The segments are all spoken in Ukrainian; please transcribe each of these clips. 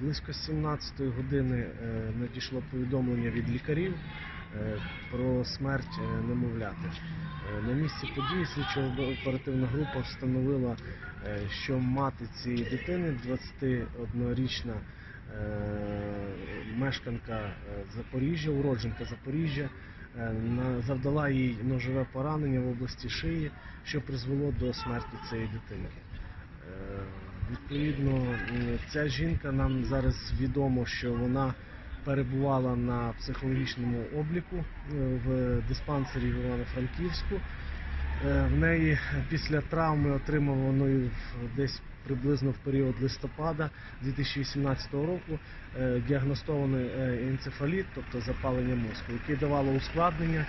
Близько 17 години е, надійшло повідомлення від лікарів е, про смерть е, немовляти. На місці події слідчо-оперативна група встановила, що мати цієї дитини, 21-річна е, мешканка Запоріжжя, уродженка Запоріжжя, завдала їй ножове поранення в області шиї, що призвело до смерті цієї дитинки. Відповідно, ця жінка нам зараз відомо, що вона перебувала на психологічному обліку е, в диспансері в Івано-Франківську. Е, В неї після травми, отриманої десь приблизно в період листопада 2018 року, е, діагностований енцефаліт, тобто запалення мозку, яке давало ускладнення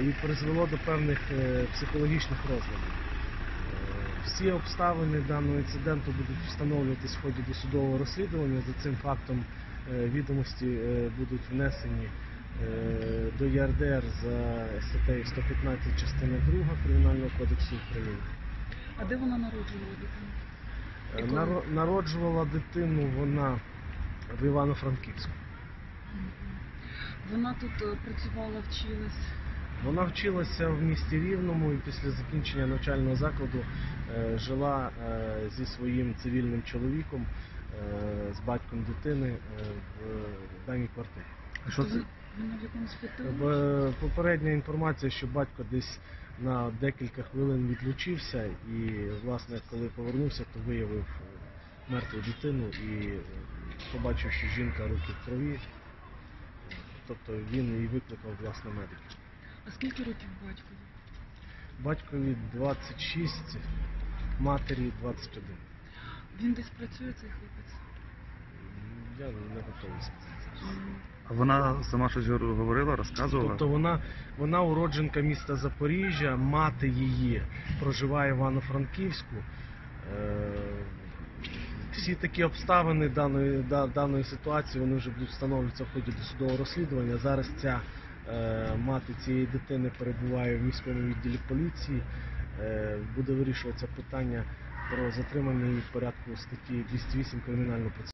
і призвело до певних психологічних розладів. Всі обставини даного інциденту будуть встановлюватись в ході досудового розслідування. За цим фактом е, відомості е, будуть внесені е, до ЄРДР за статтею 115 частина 2 Кримінального кодексу України. А де вона народжувала дитину? Наро- Народжувала дитину вона в Івано-Франківську. Вона тут працювала, вчилась. Вона вчилася в місті Рівному і після закінчення навчального закладу е, жила е, зі своїм цивільним чоловіком, е, з батьком дитини в даній квартирі. А що це? Попередня інформація, що батько десь на декілька хвилин відлучився і, власне, коли повернувся, то виявив мертву дитину і побачив, що жінка руки в крові. Тобто він і викликав власне медиків. А скільки років батькові? Батькові 26, матері 21. Він десь працює, цей хлопець? Я не готовий сказати. А вона сама щось говорила, розказувала? Тобто вона, вона уродженка міста Запоріжжя, мати її проживає в Івано-Франківську. Е, Всі такі обставини даної, да- даної ситуації вони вже будуть встановлюватися в ході досудового розслідування. Зараз ця мати цієї дитини перебуває в міському відділі поліції. Е, буде вирішуватися питання про затримання її в порядку статті 208 кримінального процесу.